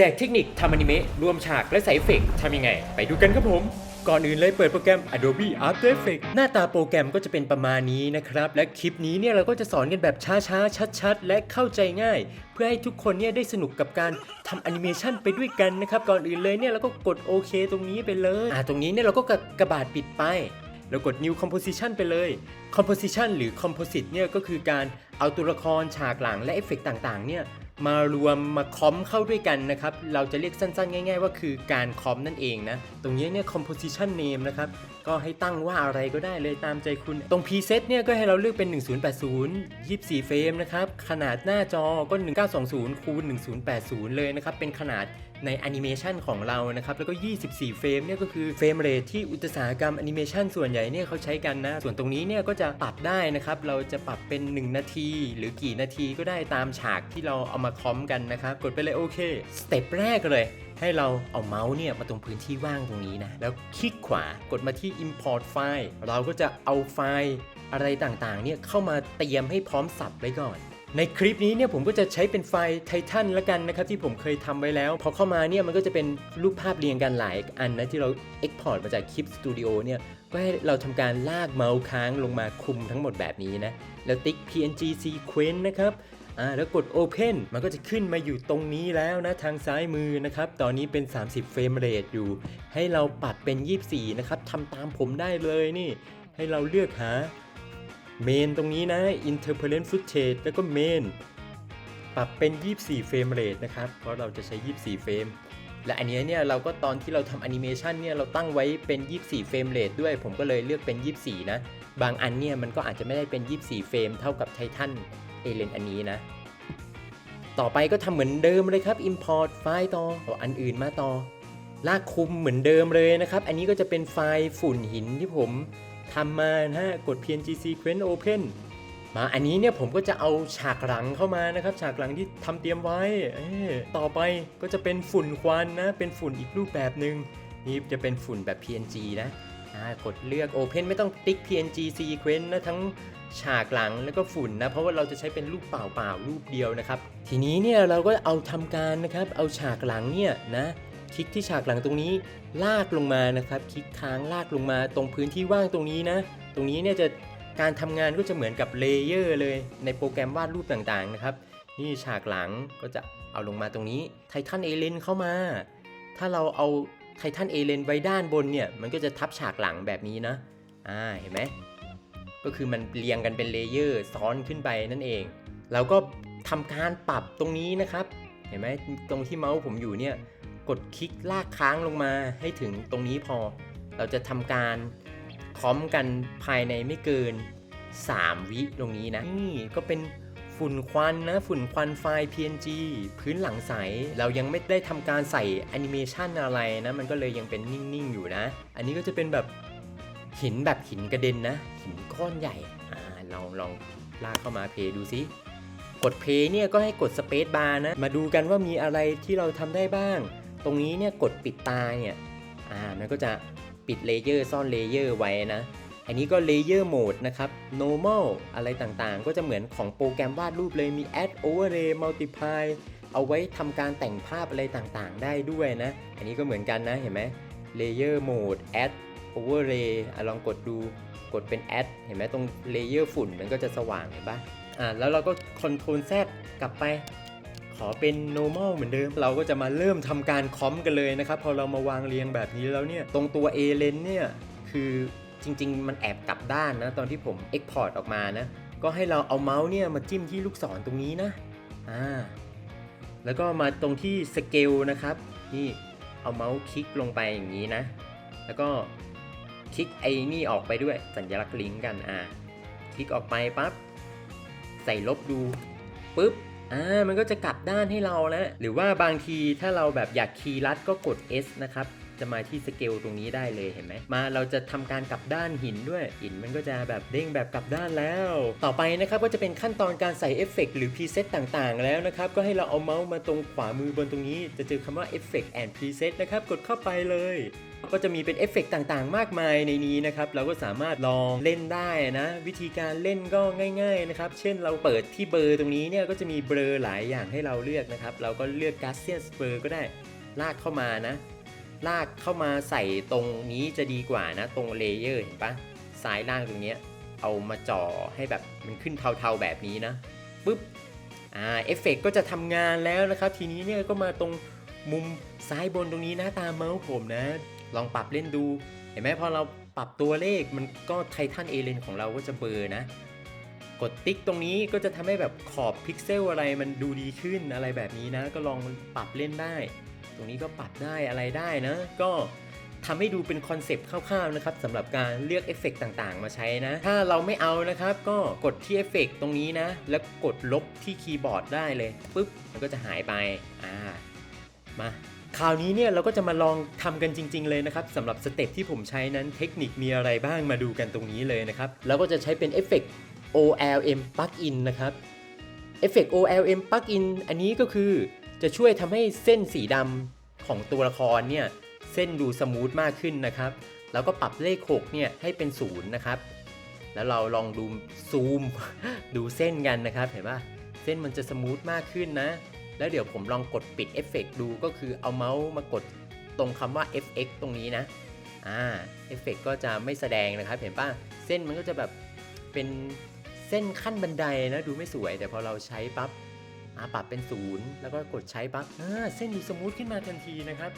แจกเทคนิคทำอนิเมะรวมฉากและใส่เอฟเฟกทำยังไง ไปดูกันครับผม ก่อนอื่นเลยเปิดโปรแกรม Adobe After Effects หน้าตาโปรแกรมก็จะเป็นประมาณนี้นะครับ และคลิปนี้เนี่ยเราก็จะสอนกันแบบช้าๆ ชัดๆ และเข้าใจง่าย เพื่อให้ทุกคนเนี่ยได้สนุกกับการทำแอนิเมชันไปด้วยกันนะครับ ก่อนอื่นเลยเนี่ยเราก็กดโอเคตรงนี้ไปเลย อ่าตรงนี้เนี่ยเราก็กระกระบาดปิดไปแล้วกด New Composition ไปเลย Composition หรือ Composite เนี่ยก็คือการเอาตัวละครฉากหลังและเอฟเฟกต์ต่างๆเนี่ย มารวมมาคอมเข้าด้วยกันนะครับ เราจะเรียกสั้นๆ ง่าย ๆ ว่าคือการคอมนั่นเองนะ ตรงนี้เนี่ย Composition Name นะครับ ก็ให้ตั้งว่าอะไรก็ได้เลยตามใจคุณ ตรง Preset เนี่ย ก็ให้เราเลือกเป็น 1080 24 เฟรมนะครับ ขนาดหน้าจอก็ 1920คูณ1080 เลยนะครับ เป็นขนาด ในแอนิเมชันของเรานะครับ แล้วก็ 24 เฟรมเนี่ยก็คือเฟรมเรทที่อุตสาหกรรมแอนิเมชันส่วนใหญ่เนี่ยเขาใช้กันนะ ส่วนตรงนี้เนี่ยก็จะปรับได้นะครับ เราจะปรับเป็น 1 นาที หรือกี่นาทีก็ได้ตามฉากที่เราเอามาคอมกันนะครับ กดไปเลยโอเคสเต็ปแรกเลยให้เราเอาเมาส์เนี่ยมาตรงพื้นที่ว่างตรงนี้นะ แล้วคลิกขวากดมาที่ import file เราก็จะเอาไฟล์อะไรต่างๆเนี่ยเข้ามาเตรียมให้พร้อมสับไว้ก่อน ในคลิปนี้เนี่ยผมก็จะใช้เป็นไฟล์ไททันละกันนะครับที่ผมเคยทำไว้แล้ว พอเข้ามาเนี่ยมันก็จะเป็นรูปภาพเรียงกันหลายอันนะที่เรา Export มาจากคลิปสตูดิโอเนี่ยก็ให้เราทำการลากเมาส์ค้างลงมาคุมทั้งหมดแบบนี้นะ แล้วติ๊ก PNG sequence นะครับอ่าแล้วกด Open มันก็จะขึ้นมาอยู่ตรงนี้แล้วนะ ทางซ้ายมือนะครับ ตอนนี้เป็น 30 เฟรมเรทอยู่ ให้เราปรับเป็น 24 นะครับทำตามผมได้เลยนี่ ให้เราเลือกหา เมนตรงนี้นะ Interpolate Footage แล้วก็เมนปรับเป็น 24 เฟรมเรทนะครับ เพราะเราจะใช้ 24 เฟรม และอันนี้เนี่ยเราก็ตอนที่เราทำแอนิเมชันเนี่ยเราตั้งไว้เป็น 24 เฟรมเรทด้วย ผมก็เลยเลือกเป็น 24 นะ บางอันเนี่ยมันก็อาจจะไม่ได้เป็น 24 เฟรมเท่ากับไททันเอเลนอันนี้นะ ต่อไปก็ทำเหมือนเดิมเลยครับ Import ไฟล์ต่อเอาอันอื่นมาต่อลากคุมเหมือนเดิมเลยนะครับ อันนี้ก็จะเป็นไฟล์ฝุ่นหินที่ผม ทำมานะฮะกด PNG sequence open มาอันนี้เนี่ยผมก็จะเอาฉากหลังเข้ามานะครับ ฉากหลังที่ทำเตรียมไว้ต่อไปก็จะเป็นฝุ่นควันนะ เป็นฝุ่นอีกรูปแบบหนึ่งนี่จะเป็นฝุ่นแบบ PNG นะกดเลือก Open ไม่ต้องติ๊ก PNG sequence นะทั้งฉากหลังแล้วก็ฝุ่นนะ เพราะว่าเราจะใช้เป็นรูปเปล่าๆรูปเดียวนะครับ ทีนี้เนี่ยเราก็เอาทำการนะครับ เอาฉากหลังเนี่ยนะ คลิกที่ฉากหลังตรงนี้ลากลงมานะครับ คลิกค้างลากลงมาตรงพื้นที่ว่างตรงนี้นะ ตรงนี้เนี่ยจะการทำงานก็จะเหมือนกับเลเยอร์เลยในโปรแกรมวาดรูปต่างๆนะครับ นี่ฉากหลังก็จะเอาลงมาตรงนี้ไททันเอเลนเข้ามา ถ้าเราเอาไททันเอเลนไว้ด้านบนเนี่ยมันก็จะทับฉากหลังแบบนี้นะอ่าเห็นไหมก็คือมันเรียงกันเป็นเลเยอร์ซ้อนขึ้นไปนั่นเอง เราก็ทำการปรับตรงนี้นะครับ เห็นไหมตรงที่เมาส์ผมอยู่เนี่ย กดคลิกลากค้างลงมาให้ถึงตรงนี้พอ เราจะทำการคอมกันภายในไม่เกิน 3 วิตรงนี้นะ นี่ก็เป็นฝุ่นควันนะ ฝุ่นควันไฟล์ PNG พื้นหลังใส เรายังไม่ได้ทำการใส่แอนิเมชันอะไรนะ มันก็เลยยังเป็นนิ่ง ๆ อยู่นะ อันนี้ก็จะเป็นแบบหินแบบหินกระเด็นนะ หินก้อนใหญ่ อ่าลองลองลากเข้ามาเพย์ดูซิ กดเพย์เนี่ยก็ให้กดสเปซบาร์นะ มาดูกันว่ามีอะไรที่เราทำได้บ้าง ตรงนี้เนี่ยกดปิดตาเนี่ยอ่ามันก็จะปิดเลเยอร์ซ่อนเลเยอร์ไว้นะ อันนี้ก็เลเยอร์โหมดนะครับ normal อะไรต่างๆ ก็จะเหมือนของโปรแกรมวาดรูปเลยมี add overlay multiply เอาไว้ทำการแต่งภาพอะไรต่างๆ ได้ด้วยนะ อันนี้ก็เหมือนกันนะเห็นไหม layer mode add overlay อะลองกดดูกดเป็น add เห็นไหมตรง layer ฝุ่นมันก็จะสว่างเห็นปะอ่าแล้วเราก็ control Z กลับไป ขอเป็น normal เหมือนเดิม เราก็จะมาเริ่มทำการคอมกันเลยนะครับ พอเรามาวางเรียงแบบนี้แล้วเนี่ย ตรงตัว A l e n เนี่ย คือจริง ๆ มันแอบกลับด้านนะ ตอนที่ผม export ออกมานะ ก็ให้เราเอาเมาส์เนี่ยมาจิ้มที่ลูกศรตรงนี้นะ อ่า แล้วก็มาตรงที่ scale นะครับ นี่ เอาเมาส์คลิกลงไปอย่างนี้นะ แล้วก็คลิกไอ้นี่ออกไปด้วยสัญลักษณ์ลิงก์กัน อ่า คลิกออกไปปั๊บ ใส่ลบดู ปุ๊บ อ่ามันก็จะกลับด้านให้เราแล้วหรือว่าบางทีถ้าเราแบบอยากคีย์ลัดก็กด S นะครับ จะมาที่สเกลตรงนี้ได้เลยเห็นไหมมาเราจะทำการกลับด้านหินด้วยหินมันก็จะแบบเด้งแบบกลับด้านแล้ว ต่อไปนะครับก็จะเป็นขั้นตอนการใส่เอฟเฟกต์หรือพรีเซตต่างๆ แล้วนะครับก็ให้เราเอาเมาส์มาตรงขวามือบนตรงนี้ จะเจอคำว่า Effect and Preset นะครับกดเข้าไปเลยก็จะมีเป็นเอฟเฟกต์ต่างๆ มากมายในนี้นะครับ เราก็สามารถลองเล่นได้นะ วิธีการเล่นก็ง่ายๆนะครับ เช่นเราเปิดที่เบอร์ตรงนี้เนี่ยก็จะมีเบอร์หลายอย่างให้เราเลือกนะครับ เราก็เลือก g a s s i a n Spur ก็ได้ลากเข้ามานะ ลากเข้ามาใส่ตรงนี้จะดีกว่านะ ตรงเลเยอร์เห็นปะซ้ายล่างตรงเนี้ยเอามาจ่อให้แบบมันขึ้นเทาๆแบบนี้นะปุ๊บอ่าเอฟเฟกก็จะทำงานแล้วนะครับ ทีนี้เนี่ยก็มาตรงมุมซ้ายบนตรงนี้นะตามเมาส์ผมนะ ลองปรับเล่นดู เห็นไหมพอเราปรับตัวเลขมันก็ไททันเอเลนของเราก็จะเบอร์นะ กดติ๊กตรงนี้ก็จะทำให้แบบขอบพิกเซลอะไรมันดูดีขึ้นอะไรแบบนี้นะ ก็ลองปรับเล่นได้ ตรงนี้ก็ปรับได้อะไรได้นะ ก็ทำให้ดูเป็นคอนเซปต์คร่าวๆนะครับสำหรับการเลือกเอฟเฟกต์ต่างๆ มาใช้นะ ถ้าเราไม่เอานะครับ ก็กดที่เอฟเฟกต์ตรงนี้นะ แล้วกดลบที่คีย์บอร์ดได้เลยปุ๊บมันก็จะหายไปอ่ามาคราวนี้เนี่ยเราก็จะมาลองทำกันจริง ๆ เลยนะครับสำหรับสเต็ปที่ผมใช้นั้นเทคนิคมีอะไรบ้างมาดูกันตรงนี้เลยนะครับแล้วก็จะใช้เป็นเอฟเฟกต์ OLM plugin นะครับเอฟเฟกต์ OLM plugin อันนี้ก็คือ จะช่วยทำให้เส้นสีดำของตัวละครเนี่ยเส้นดูสมูทมากขึ้นนะครับ แล้วก็ปรับเลข6เนี่ยให้เป็นศูนย์นะครับ แล้วเราลองดูซูม ดูเส้นกันนะครับเห็นป่ะเส้นมันจะสมูทมากขึ้นนะ แล้วเดี๋ยวผมลองกดปิดเอฟเฟกต์ดูก็คือเอาเมาส์มากดตรงคำว่า fx ตรงนี้นะ อ่าเอฟเฟกต์ก็จะไม่แสดงนะครับเห็นป่ะเส้นมันก็จะแบบเป็นเส้นขั้นบันไดนะดูไม่สวย แต่พอเราใช้ปั๊บ อ่าปรับเป็นศูนย์แล้วก็กดใช้ปั๊บเส้นดูสมูทขึ้นมาทันทีนะครับ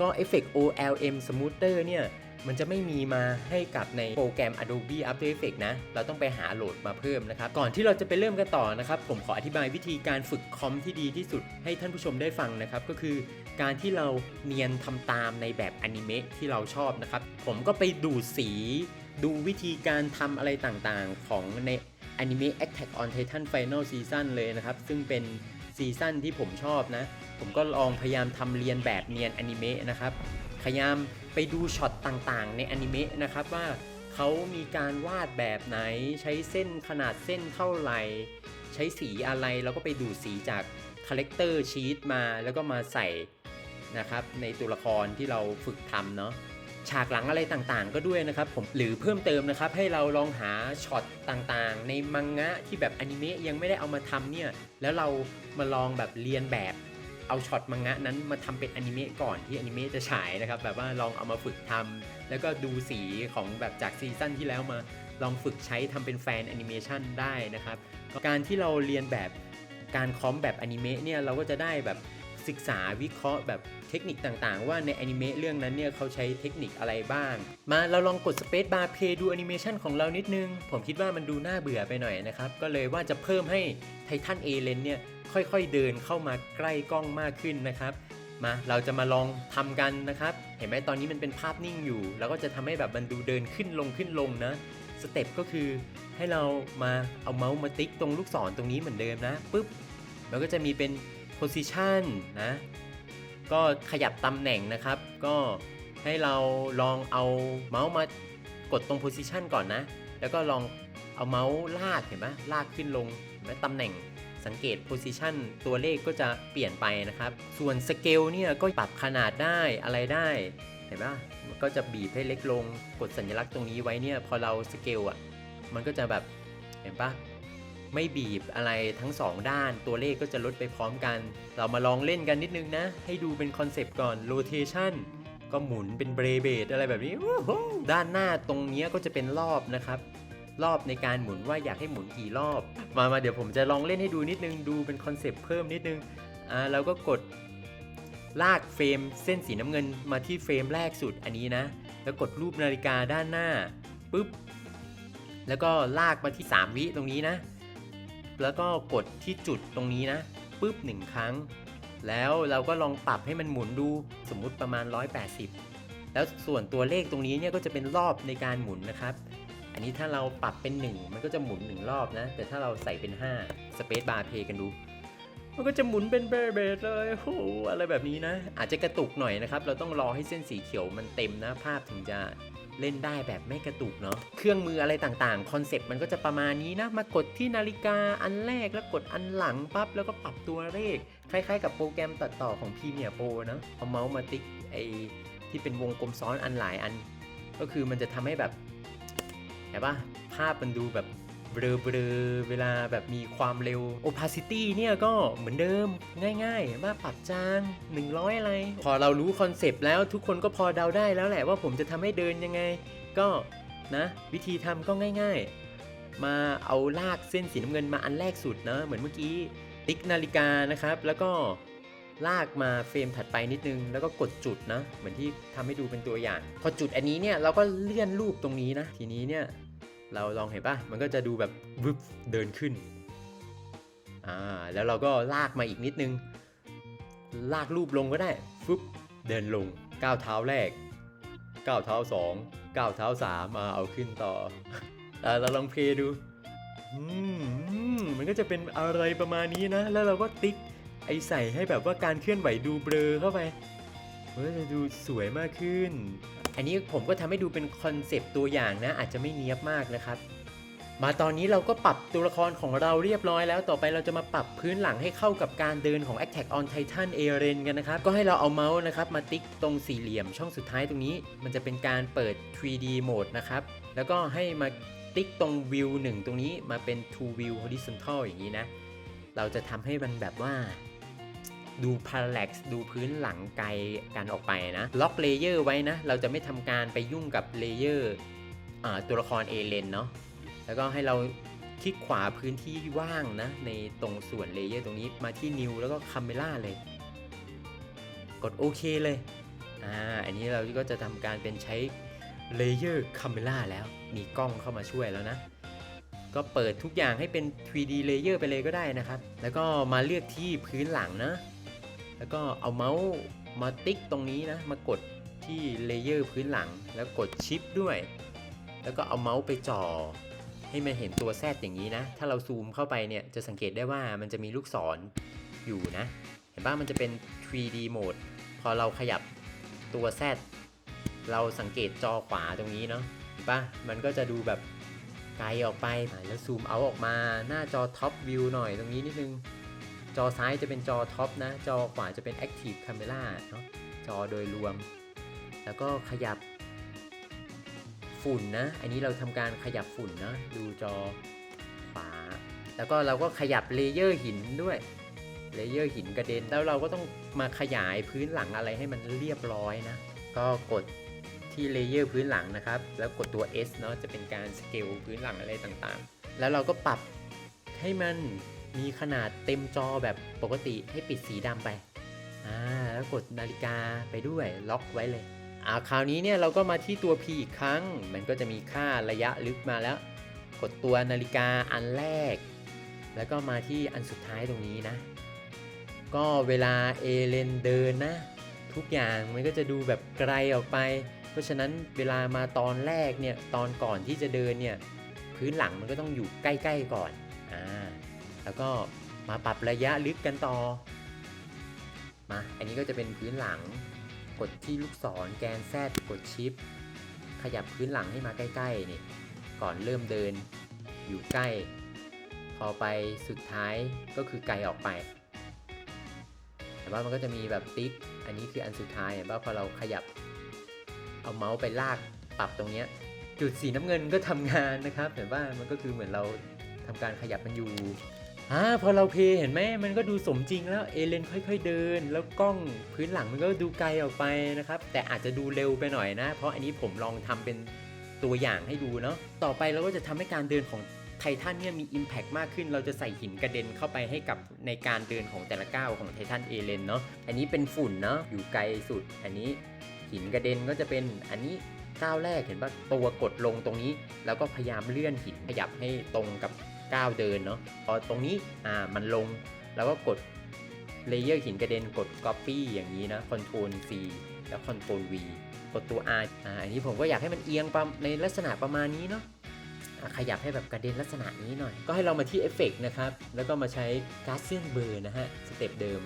ก็เอฟเฟกต์ OLM Smoother เนี่ย มันจะไม่มีมาให้กับในโปรแกรม Adobe After Effects นะ เราต้องไปหาโหลดมาเพิ่มนะครับ ก่อนที่เราจะไปเริ่มกันต่อนะครับ ผมขออธิบายวิธีการฝึกคอมที่ดีที่สุดให้ท่านผู้ชมได้ฟังนะครับ ก็คือการที่เราเนียนทำตามในแบบอนิเมะที่เราชอบนะครับ ผมก็ไปดูสี ดูวิธีการทำอะไรต่างๆ ของใน Anime Attack on Titan Final Season เลยนะครับ ซึ่งเป็นซีซั่นที่ผมชอบนะ ผมก็ลองพยายามทำเรียนแบบเนียนอนิเมะนะครับ พยายามไปดูช็อตต่างๆ ในอนิเมะนะครับว่าเขามีการวาดแบบไหน ใช้เส้นขนาดเส้นเท่าไหร่ ใช้สีอะไรแล้วก็ไปดูสีจากคาแรคเตอร์ชีตมาแล้วก็มาใส่นะครับในตัวละครที่เราฝึกทำเนาะ ฉากหลังอะไรต่างๆ ก็ด้วยนะครับผมหรือเพิ่มเติมนะครับให้เราลองหาช็อตต่างๆ ในมังงะที่แบบอนิเมะยังไม่ได้เอามาทำเนี่ยแล้วเรามาลองแบบเรียนแบบเอาช็อตมังงะนั้นมาทำเป็นอนิเมะก่อนที่อนิเมะจะฉายนะครับแบบว่าลองเอามาฝึกทำแล้วก็ดูสีของแบบจากซีซั่นที่แล้วมาลองฝึกใช้ทำเป็นแฟนแอนิเมชันได้นะครับการที่เราเรียนแบบการคอมแบบอนิเมะเนี่ยเราก็จะได้แบบ ศึกษาวิเคราะห์แบบเทคนิคต่างๆ ว่าในอนิเมะเรื่องนั้นเนี่ยเขาใช้เทคนิคอะไรบ้าง มาเราลองกดสเปซบาร์เพย์ดูแอนิเมชันของเรานิดนึง ผมคิดว่ามันดูน่าเบื่อไปหน่อยนะครับ ก็เลยว่าจะเพิ่มให้ไททันเอเลนเนี่ยค่อยๆเดินเข้ามาใกล้กล้องมากขึ้นนะครับมาเราจะมาลองทำกันนะครับ เห็นไหมตอนนี้มันเป็นภาพนิ่งอยู่ แล้วก็จะทำให้แบบมันดูเดินขึ้นลงขึ้นลงนะ สเต็ปก็คือให้เรามาเอาเมาส์มาติ๊กตรงลูกศรตรงนี้เหมือนเดิมนะปุ๊บมันก็จะมีเป็น position นะ ก็ขยับตำแหน่งนะครับ ก็ให้เราลองเอาเมาส์มากดตรง position ก่อนนะ แล้วก็ลองเอาเมาส์ลากเห็นไหมลากขึ้นลงเห็นไหมตำแหน่งสังเกต position ตัวเลขก็จะเปลี่ยนไปนะครับ ส่วนสเกลเนี่ยก็ปรับขนาดได้อะไรได้เห็นปะมันก็จะบีบให้เล็กลง กดสัญลักษณ์ตรงนี้ไว้เนี่ย พอเราสเกลอะ มันก็จะแบบ เห็นปะ ไม่บีบอะไรทั้งสองด้าน ตัวเลขก็จะลดไปพร้อมกัน เรามาลองเล่นกันนิดนึงนะ ให้ดูเป็นคอนเซปต์ก่อน rotation ก็หมุนเป็นเบรเบดอะไรแบบนี้ ด้านหน้าตรงนี้ก็จะเป็นรอบนะครับ รอบในการหมุนว่าอยากให้หมุนกี่รอบ มามาเดี๋ยวผมจะลองเล่นให้ดูนิดนึง ดูเป็นคอนเซปต์เพิ่มนิดนึง อ่าเราก็กดลากเฟรมเส้นสีน้ำเงินมาที่เฟรมแรกสุดอันนี้นะ แล้วกดรูปนาฬิกาด้านหน้าปุ๊บ แล้วก็ลากมาที่ 3 วิตรงนี้นะ แล้วก็กดที่จุดตรงนี้นะปุ๊บหนึ่งครั้ง แล้วเราก็ลองปรับให้มันหมุนดูสมมุติประมาณ 180 แล้วส่วนตัวเลขตรงนี้เนี่ยก็จะเป็นรอบในการหมุนนะครับ อันนี้ถ้าเราปรับเป็น 1 มันก็จะหมุน 1 รอบนะ แต่ถ้าเราใส่เป็น5สเปซบาร์เพย์กันดู มันก็จะหมุนเป็นเบเบดเลยโอ้โหอะไรแบบนี้นะ อาจจะกระตุกหน่อยนะครับ เราต้องรอให้เส้นสีเขียวมันเต็มนะภาพถึงจะ เล่นได้แบบไม่กระตุกเนาะเครื่องมืออะไรต่างๆคอนเซ็ปต์มันก็จะประมาณนี้นะ มากดที่นาฬิกาอันแรกแล้วกดอันหลังปั๊บแล้วก็ปรับตัวเลขคล้ายๆ กับโปรแกรมตัดต่อของ Premiere Pro นะเอาเมาส์มาติ๊กไอที่เป็นวงกลมซ้อนอันหลายอัน ก็คือมันจะทำให้แบบเห็นปะภาพมันดูแบบ เบลอๆเวลาแบบมีความเร็ว opacity เนี่ยก็เหมือนเดิมง่ายๆว่าปรับจาง 100 อะไร พอเรารู้คอนเซปต์แล้วทุกคนก็พอเดาได้แล้วแหละว่าผมจะทำให้เดินยังไง ก็นะ วิธีทำก็ง่ายๆ มาเอาลากเส้นสีน้ำเงินมาอันแรกสุดนะ เหมือนเมื่อกี้ ติ๊กนาฬิกานะครับ แล้วก็ลากมาเฟรมถัดไปนิดนึง แล้วก็กดจุดนะ เหมือนที่ทำให้ดูเป็นตัวอย่าง พอจุดอันนี้เนี่ยเราก็เลื่อนรูปตรงนี้นะ ทีนี้เนี่ย เราลองเห็นปะมันก็จะดูแบบวึบเดินขึ้นอ่าแล้วเราก็ลากมาอีกนิดนึง ลากรูปลงก็ได้ฟึบเดินลงก้าวเท้าแรกก้าวเท้าสองก้าวเท้าสามมาเอาขึ้นต่ออ่เราลองเพลย์ดูม,มันก็จะเป็นอะไรประมาณนี้นะ แล้วเราก็ติ๊กไอใส่ให้แบบว่าการเคลื่อนไหวดูเบลอเข้าไปเฮ้ยจะดูสวยมากขึ้น อันนี้ผมก็ทำให้ดูเป็นคอนเซปต์ตัวอย่างนะ อาจจะไม่เนียบมากนะครับ มาตอนนี้เราก็ปรับตัวละครของเราเรียบร้อยแล้ว ต่อไปเราจะมาปรับพื้นหลังให้เข้ากับการเดินของ Attack on Titan a r e n กันนะครับ ก็ให้เราเอาเมาส์นะครับมาติ๊กตรงสี่เหลี่ยมช่องสุดท้ายตรงนี้ มันจะเป็นการเปิด 3D mode นะครับ แล้วก็ให้มาติ๊กตรงวิวหนึ่งตรงนี้มาเป็น two view horizontal อย่างนี้นะ เราจะทำให้มันแบบว่า ดู parallax ดูพื้นหลังไกลกันออกไปนะ ล็อกเลเยอร์ไว้นะ เราจะไม่ทำการไปยุ่งกับเลเยอร์ตัวละครเอเลนเนาะแล้วก็ให้เราคลิกขวาพื้นที่ว่างนะ ในตรงส่วนเลเยอร์ตรงนี้มาที่ New แล้วก็ Camera เลย กดโอเคเลยอ่าอันนี้เราก็จะทำการเป็นใช้เลเยอร์ Camera แล้ว มีกล้องเข้ามาช่วยแล้วนะ ก็เปิดทุกอย่างให้เป็น 3D layer ไปเลยก็ได้นะครับ แล้วก็มาเลือกที่พื้นหลังนะ แล้วก็เอาเมาส์มาติ๊กตรงนี้นะ มากดที่เลเยอร์พื้นหลัง แล้วกดชิปด้วย แล้วก็เอาเมาส์ไปจ่อ ให้มันเห็นตัวแซดอย่างนี้นะ ถ้าเราซูมเข้าไปเนี่ย จะสังเกตได้ว่ามันจะมีลูกศรอยู่นะ เห็นป่ะมันจะเป็น 3D mode พอเราขยับตัวแซดเราสังเกตจอขวาตรงนี้เนาะเห็นป่ะ มันก็จะดูแบบไกลออกไป แล้วซูมเอาออกมาหน้าจอท็อปวิวหน่อยตรงนี้นิดนึง จอซ้ายจะเป็นจอท็อปนะ จอขวาจะเป็น Active Camera เนาะจอโดยรวม แล้วก็ขยับฝุ่นนะ อันนี้เราทำการขยับฝุ่นนะดูจอขวา แล้วก็เราก็ขยับเลเยอร์หินด้วยเลเยอร์หินกระเด็นแล้วเราก็ต้องมาขยายพื้นหลังอะไรให้มันเรียบร้อยนะ ก็กดที่เลเยอร์พื้นหลังนะครับ แล้วกดตัว S เนาะจะเป็นการสเกลพื้นหลังอะไรต่างๆ แล้วเราก็ปรับให้มัน มีขนาดเต็มจอแบบปกติให้ปิดสีดำไปอ่าแล้วกดนาฬิกาไปด้วยล็อกไว้เลยอ่าคราวนี้เนี่ยเราก็มาที่ตัว P อีกครั้ง มันก็จะมีค่าระยะลึกมาแล้ว กดตัวนาฬิกาอันแรก แล้วก็มาที่อันสุดท้ายตรงนี้นะ ก็เวลาเอเลนเดินนะ ทุกอย่างมันก็จะดูแบบไกลออกไป เพราะฉะนั้นเวลามาตอนแรกเนี่ยตอนก่อนที่จะเดินเนี่ยพื้นหลังมันก็ต้องอยู่ใกล้ ๆ ก่อน แล้วก็มาปรับระยะลึกกันต่อ มา อันนี้ก็จะเป็นพื้นหลัง กดที่ลูกศรแกนแซดกดชิป ขยับพื้นหลังให้มาใกล้ๆนี่ ก่อนเริ่มเดิน อยู่ใกล้ พอไปสุดท้ายก็คือไกลออกไป แต่ว่ามันก็จะมีแบบติ๊ก อันนี้คืออันสุดท้ายเห็นว่าพอเราขยับ เอาเมาส์ไปลากปรับตรงเนี้ย จุดสีน้ำเงินก็ทำงานนะครับ เห็นว่ามันก็คือเหมือนเราทำการขยับมันอยู่ อ่าพอเราเพย์เห็นไหมมันก็ดูสมจริงแล้วเอเลนค่อย ๆ เดิน แล้วกล้องพื้นหลังมันก็ดูไกลออกไปนะครับ แต่อาจจะดูเร็วไปหน่อยนะ เพราะอันนี้ผมลองทำเป็นตัวอย่างให้ดูเนาะต่อไปเราก็จะทำให้การเดินของไททันเนี่ยมี Impact มากขึ้น เราจะใส่หินกระเด็นเข้าไปให้กับในการเดินของแต่ละก้าวของไททันเอเลนเนาะอันนี้เป็นฝุ่นเนาะอยู่ไกลสุด อันนี้หินกระเด็นก็จะเป็นอันนี้ก้าวแรกเห็นปะตัวกดลงตรงนี้ แล้วก็พยายามเลื่อนหินขยับให้ตรงกับ ก้าวเดินเนาะพอตรงนี้อ่ามันลงแล้วก็กดเลเยอร์หินกระเด็นกด Copy อย่างนี้นะ Ctrl C แล้ว Ctrl V กดตัว R อ่าอันนี้ผมก็อยากให้มันเอียงประในลักษณะประมาณนี้เนาะอะขยับให้แบบกระเด็นลักษณะนี้หน่อย ก็ให้เรามาที่เอฟเฟกนะครับ แล้วก็มาใช้การ์ดเซียนเบอร์นะฮะ สเต็ปเดิม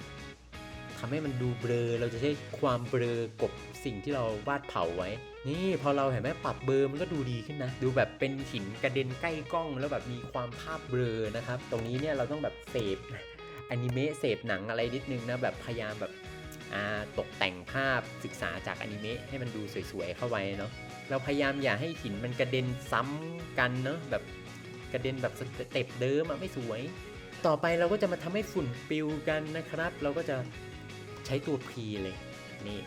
ทำให้มันดูเบลอ เราจะใช้ความเบลอกบสิ่งที่เราวาดเผาไว้ นี่พอเราเห็นไหมปรับเบลอมันก็ดูดีขึ้นนะ ดูแบบเป็นหินกระเด็นใกล้กล้อง แล้วแบบมีความภาพเบลอนะครับ ตรงนี้เนี่ยเราต้องแบบเสพอนิเมะเสพหนังอะไรนิดนึงนะแบบพยายามแบบตกแต่งภาพศึกษาจากอนิเมะให้มันดูสวยๆเข้าไว้เนาะเราพยายามอย่าให้หินมันกระเด็นซ้ำกันเนาะแบบกระเด็นแบบสเต็ปเดิมอะไม่สวย ต่อไปเราก็จะมาทำให้ฝุ่นปิวกันนะครับ เราก็จะใช้ตัว P เลยนี่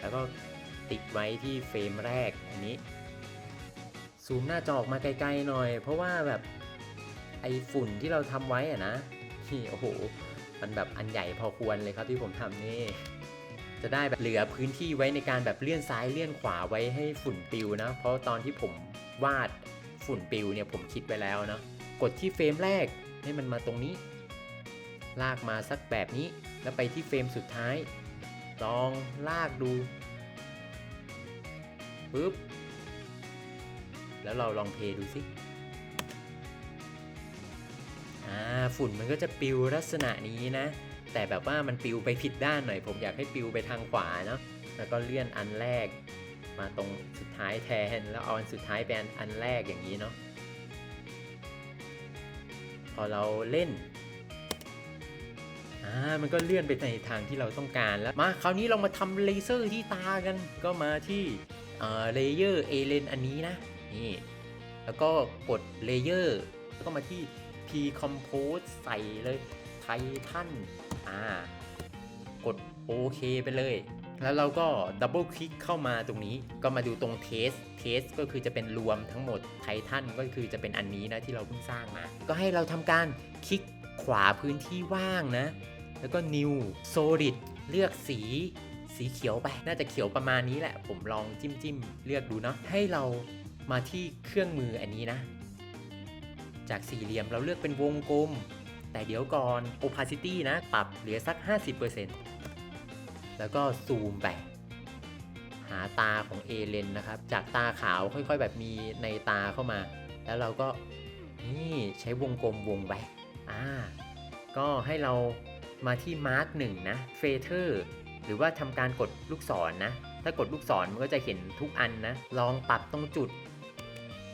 แล้วก็ ติดไว้ที่เฟรมแรกอันนี้ ซูมหน้าจอออกมาไกลๆหน่อย เพราะว่าแบบไอฝุ่นที่เราทำไว้อะนะนี่โอ้โหมันแบบอันใหญ่พอควรเลยครับที่ผมทำนี่จะได้แบบเหลือพื้นที่ไว้ในการแบบเลื่อนซ้ายเลื่อนขวาไว้ให้ฝุ่นปิวนะ เพราะตอนที่ผมวาดฝุ่นปิวเนี่ยผมคิดไว้แล้วเนาะกดที่เฟรมแรกให้มันมาตรงนี้ ลากมาสักแบบนี้ แล้วไปที่เฟรมสุดท้าย ลองลากดู ปึ๊บ แล้วเราลองเพย์ดูสิอ่าฝุ่นมันก็จะปิวลักษณะนี้นะ แต่แบบว่ามันปิวไปผิดด้านหน่อย ผมอยากให้ปิวไปทางขวาเนาะแล้วก็เลื่อนอันแรก มาตรงสุดท้ายแทน แล้วเอาอันสุดท้ายเป็นอันแรกอย่างนี้เนาะพอเราเล่นอ่ามันก็เลื่อนไปในทางที่เราต้องการแล้ว มาคราวนี้เรามาทำเลเซอร์ที่ตากัน ก็มาที่ เลเยอร์เอเลนอันนี้นะนี่แล้วก็กดเลเยอร์แล้วก็มาที่ P Compose ใส่เลยไททันอ่ากดโอเคไปเลย แล้วเราก็ดับเบิลคลิกเข้ามาตรงนี้ก็มาดูตรงเทสเทสก็คือจะเป็นรวมทั้งหมดไททันก็คือจะเป็นอันนี้นะที่เราเพิ่งสร้างมา ก็ให้เราทำการคลิกขวาพื้นที่ว่างนะ แล้วก็ new solid เลือกสี สีเขียวไป น่าจะเขียวประมาณนี้แหละ ผมลองจิ้มจิ้มเลือกดูเนาะ ให้เรามาที่เครื่องมืออันนี้นะ จากสี่เหลี่ยมเราเลือกเป็นวงกลม แต่เดี๋ยวก่อน opacity นะ ปรับเหลือสัก 50%แล้วก็ซูมไป หาตาของเอเลนนะครับ จากตาขาวค่อยๆ แบบมีในตาเข้ามา แล้วเราก็นี่ใช้วงกลมวงไป อ่า ก็ให้เรามาที่มาร์กหนึ่งนะเฟเธอร์ หรือว่าทำการกดลูกศรนนะ ถ้ากดลูกศรมันก็จะเห็นทุกอันนะ ลองปรับตรงจุด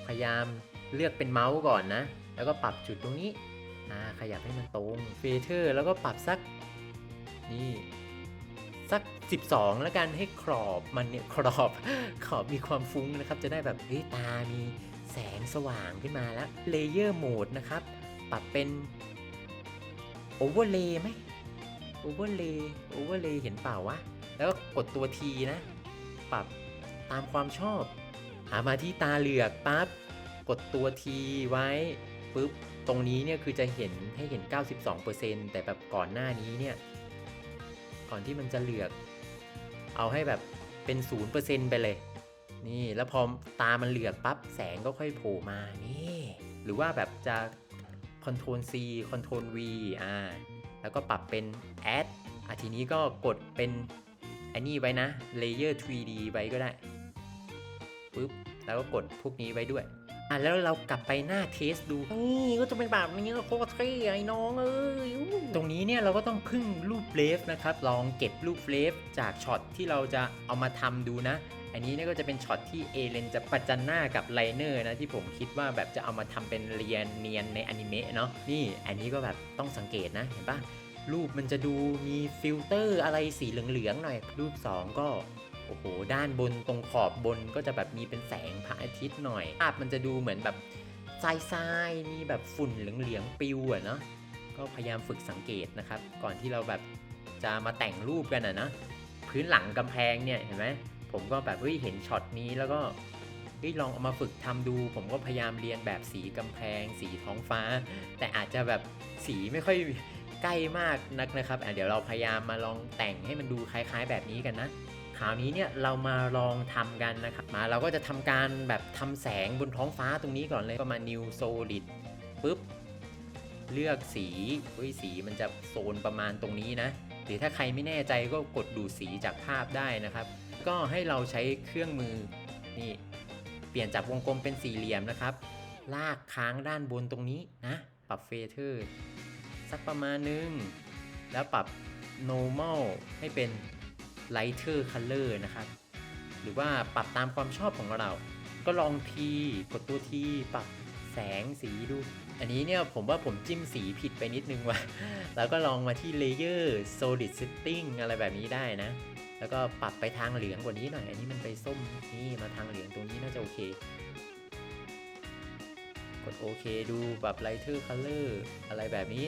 พยายามเลือกเป็นเมาส์ก่อนนะ แล้วก็ปรับจุดตรงนี้อ่าขยับให้มันตรงเฟเธอร์แล้วก็ปรับสักนี่สัก 12 แล้วกันให้ครอบมันเนี่ยครอบขอบมีความฟุ้งนะครับ จะได้แบบเฮ้ยตามีแสงสว่างขึ้นมาแล้วเลเยอร์โหมดนะครับ ปรับเป็นโอเวอร์เลย์ไหม โอเวอร์เลย์โอเวอร์เลย์เห็นเปล่าวะ แล้วก็กดตัวทีนะ ปรับตามความชอบ หามาที่ตาเหลือกปั๊บ กดตัวทีไว้ปุ๊บ ตรงนี้เนี่ยคือจะเห็นให้เห็น 92%แต่แบบก่อนหน้านี้เนี่ย ก่อนที่มันจะเหลือก เอาให้แบบเป็น 0%ไปเลย นี่ แล้วพอตามันเหลือกปั๊บ แสงก็ค่อยโผล่มา นี่ หรือว่าแบบจะ Ctrl C Ctrl V อ่า แล้วก็ปรับเป็น Add อะทีนี้ก็กดเป็นอันนี้ไว้นะ Layer 3D ไว้ก็ได้ปุ๊บแล้วก็กดพวกนี้ไว้ด้วยอะแล้วเรากลับไปหน้าเทสดูนี่ก็จะเป็นแบบนี้โคตรเท่ไอ้น้องเอ้ยอู้ตรงนี้เนี่ยเราก็ต้องพึ่งรูปเลฟนะครับ ลองเก็บรูปเลฟจากช็อตที่เราจะเอามาทำดูนะ อันนี้นี่ก็จะเป็นช็อตที่เอเลนจะประจันหน้ากับไลเนอร์นะที่ผมคิดว่าแบบจะเอามาทำเป็นเรียนเนียนในอนิเมะเนาะนี่อันนี้ก็แบบต้องสังเกตนะเห็นปะรูปมันจะดูมีฟิลเตอร์อะไรสีเหลืองๆหน่อย รูป 2 ก็โอ้โหด้านบนตรงขอบบนก็จะแบบมีเป็นแสงพระอาทิตย์หน่อยภาพมันจะดูเหมือนแบบทรายๆมีแบบฝุ่นเหลืองๆปิวอะเนาะก็พยายามฝึกสังเกตนะครับ ก่อนที่เราแบบจะมาแต่งรูปกันอะนะ พื้นหลังกำแพงเนี่ยเห็นไหม ผมก็แบบเฮ้ยเห็นช็อตนี้แล้วก็เฮ้ยลองเอามาฝึกทำดู ผมก็พยายามเรียนแบบสีกำแพง สีท้องฟ้า แต่อาจจะแบบสีไม่ค่อยใกล้มากนักนะครับเดี๋ยวเราพยายามมาลองแต่งให้มันดูคล้าย ๆ แบบนี้กันนะคราวนี้เนี่ยเรามาลองทำกันนะครับมาเราก็จะทำการแบบทำแสงบนท้องฟ้าตรงนี้ก่อนเลยก็มา new solid ปุ๊บเลือกสีเฮ้ยสีมันจะโซนประมาณตรงนี้นะ หรือถ้าใครไม่แน่ใจก็กดดูสีจากภาพได้นะครับ ก็ให้เราใช้เครื่องมือนี่เปลี่ยนจากวงกลมเป็นสี่เหลี่ยมนะครับ ลากค้างด้านบนตรงนี้นะ ปรับเฟเธอร์สักประมาณนึง แล้วปรับ normal ให้เป็น lighter color นะครับ หรือว่าปรับตามความชอบของเรา ก็ลองทีกดตัวทีปรับแสงสีดู อันนี้เนี่ยผมว่าผมจิ้มสีผิดไปนิดนึงว่ะ แล้วก็ลองมาที่ layer solid setting อะไรแบบนี้ได้นะ แล้วก็ปรับไปทางเหลืองกว่านี้หน่อย อันนี้มันไปส้มนี่มาทางเหลืองตรงนี้น่าจะโอเค กดโอเคดูปรับ lighter color อะไรแบบนี้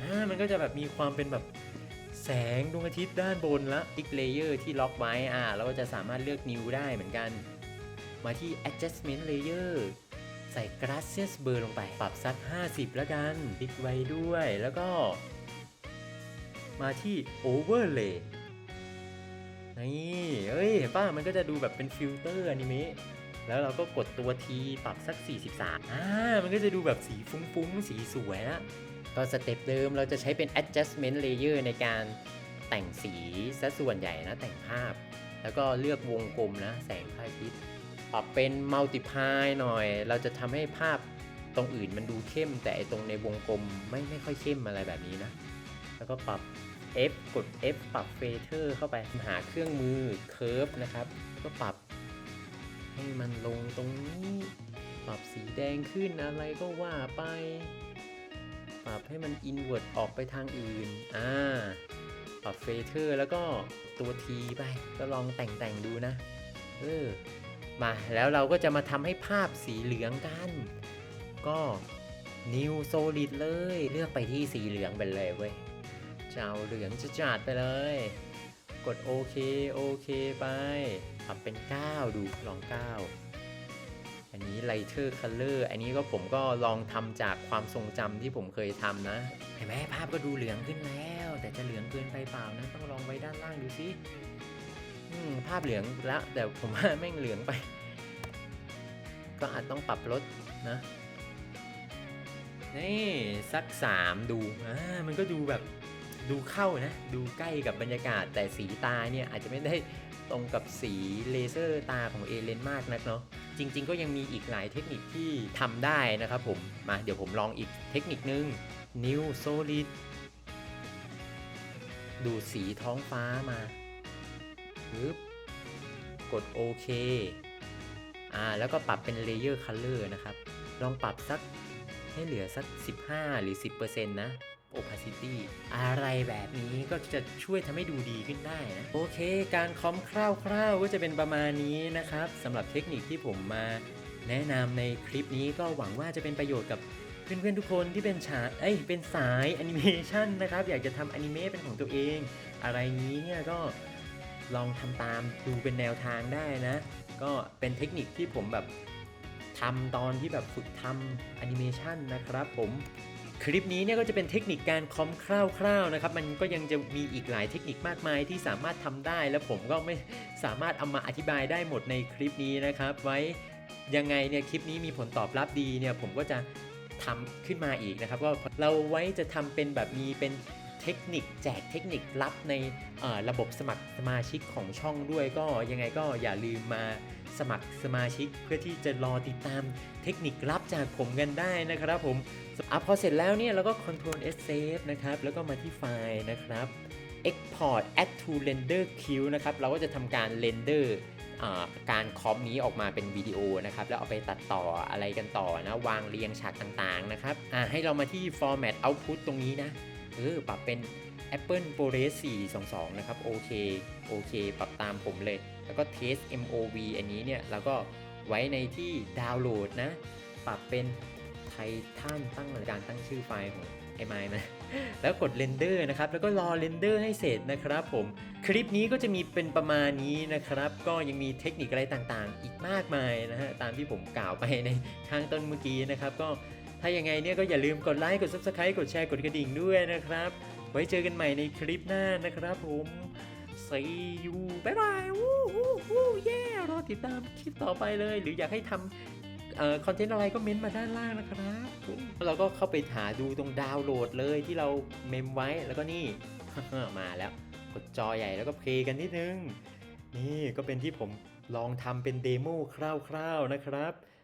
อ่ามันก็จะแบบมีความเป็นแบบแสงดวงอาทิตย์ด้านบนละอีกเลเยอร์ที่ล็อกไว้อ่าเราก็จะสามารถเลือก new ได้เหมือนกัน มาที่ adjustment layer ใส่ gracious blur ลงไป ปรับสัก 50 แล้วกันติ๊กไว้ด้วยแล้วก็ มาที่ overlay นี่เอ้ยเห็นป่ะมันก็จะดูแบบเป็นฟิลเตอร์อนิเมะแล้วเราก็กดตัวทีปรับสัก 43 อ่า มันก็จะดูแบบสีฟุ้งๆ สีสวยละก็สเต็ปเดิมเราจะใช้เป็น adjustment layer ในการแต่งสีซะส่วนใหญ่นะ แต่งภาพ แล้วก็เลือกวงกลมนะ แสงพระอาทิตย์ปรับเป็น multiply หน่อย เราจะทำให้ภาพตรงอื่นมันดูเข้ม แต่ตรงในวงกลมไม่ไม่ค่อยเข้มอะไรแบบนี้นะ แล้วก็ปรับ F กด F ปรับ filter เข้าไปหาเครื่องมือ curve นะครับ ก็ปรับให้มันลงตรงนี้ ปรับสีแดงขึ้นอะไรก็ว่าไป ปรับให้มัน invert ออกไปทางอื่น อ่า ปรับเฟเธอร์แล้วก็ตัว T ไป ก็ลองแต่งแต่งๆดูนะ เออ มาแล้วเราก็จะมาทำให้ภาพสีเหลืองกัน ก็ New Solid เลย เลือกไปที่สีเหลืองไปเลยเว้ย จะเอาเหลืองจะจัดไปเลย กดโอเคโอเคไปปรับเป็น 9 ดูลอง 9 อันนี้ Lighter Color อันนี้ก็ผมก็ลองทำจากความทรงจำที่ผมเคยทำนะ เห็นไหมภาพก็ดูเหลืองขึ้นแล้ว แต่จะเหลืองเกินไปเปล่านะต้องลองไว้ด้านล่างดูสิภาพเหลืองแล้วแต่ผมว่าแม่งเหลืองไป ก็อาจต้องปรับลดนะนี่สัก 3 ดูอ่ามันก็ดูแบบ ดูเข้านะ ดูใกล้กับบรรยากาศแต่สีตาเนี่ยอาจจะไม่ได้ตรงกับสีเลเซอร์ตาของเอเลนมากนักเนาะจริง ๆ ก็ยังมีอีกหลายเทคนิคที่ทำได้นะครับผมมาเดี๋ยวผมลองอีกเทคนิคนึง New Solid ดูสีท้องฟ้ามาปึ๊บกดโอเคอ่าแล้วก็ปรับเป็น Layer Color นะครับ ลองปรับสักให้เหลือสัก 15 หรือ 10%นะ opacity อะไรแบบนี้ก็จะช่วยทำให้ดูดีขึ้นได้นะโอเค การคอมคร่าวๆก็จะเป็นประมาณนี้นะครับสำหรับเทคนิคที่ผมมาแนะนำในคลิปนี้ก็หวังว่าจะเป็นประโยชน์กับเพื่อนๆทุกคนที่เป็นฉาเอ้ยเป็นสายแอนิเมชันนะครับ อยากจะทำแอนิเมะเป็นของตัวเอง อะไรนี้เนี่ยก็ลองทำตามดูเป็นแนวทางได้นะ ก็เป็นเทคนิคที่ผมแบบทำตอนที่แบบฝึกทำแอนิเมชันนะครับผม คลิปนี้เนี่ยก็จะเป็นเทคนิคการคอมคร่าวๆนะครับ มันก็ยังจะมีอีกหลายเทคนิคมากมายที่สามารถทำได้ แล้วผมก็ไม่สามารถเอามาอธิบายได้หมดในคลิปนี้นะครับ ไว้ยังไงเนี่ยคลิปนี้มีผลตอบรับดีเนี่ยผมก็จะทำขึ้นมาอีกนะครับ ก็เราไว้จะทำเป็นแบบมีเป็นเทคนิคแจกเทคนิคลับในระบบสมัครสมาชิกของช่องด้วย ก็ยังไงก็อย่าลืมมา สมัครสมาชิกเพื่อที่จะรอติดตามเทคนิคลับจากผมกันได้นะครับผมอะพอเสร็จแล้วเนี่ยเราก็ Ctrl S Save นะครับ แล้วก็มาที่ไฟล์นะครับ Export a d to Render Queue นะครับ เราก็จะทำการ render อ่าการคอมนี้ออกมาเป็นวิดีโอนะครับ แล้วเอาไปตัดต่ออะไรกันต่อนะ วางเรียงฉากต่างๆนะครับให้เรามาที่ Format Output ตรงนี้นะเออปรับเป็น Apple ProRes 422 นะครับ โอเค โอเค ปรับตามผมเลย แล้วก็ Test MOV อันนี้เนี่ยเราก็ไว้ในที่ดาวน์โหลดนะ ปรับเป็นไททันตั้งการตั้งชื่อไฟล์ของไอไม้มาแล้วกดเรนเดอร์นะครับ แล้วก็รอเรนเดอร์ให้เสร็จนะครับผม คลิปนี้ก็จะมีเป็นประมาณนี้นะครับ ก็ยังมีเทคนิคอะไรต่างๆ อีกมากมายนะฮะ ตามที่ผมกล่าวไปในข้างต้นเมื่อกี้นะครับ ก็ถ้ายังไงเนี่ยก็อย่าลืมกดไลค์ กด subscribe กดแชร์ กดกระดิ่งด้วยนะครับ ไว้เจอกันใหม่ในคลิปหน้านะครับผม see you บ๊ายบายวู้วู้วู้เย่รอติดตามคลิปต่อไปเลย หรืออยากให้ทำคอนเทนต์อะไรก็เม้นต์มาด้านล่างนะครับเราก็เข้าไปหาดูตรงดาวน์โหลดเลยที่เราเมมไว้แล้วก็นี่ มาแล้ว กดจอใหญ่แล้วก็เพลย์กันนิดนึง นี่ก็เป็นที่ผมลองทำเป็นเดโมคร่าวๆนะครับ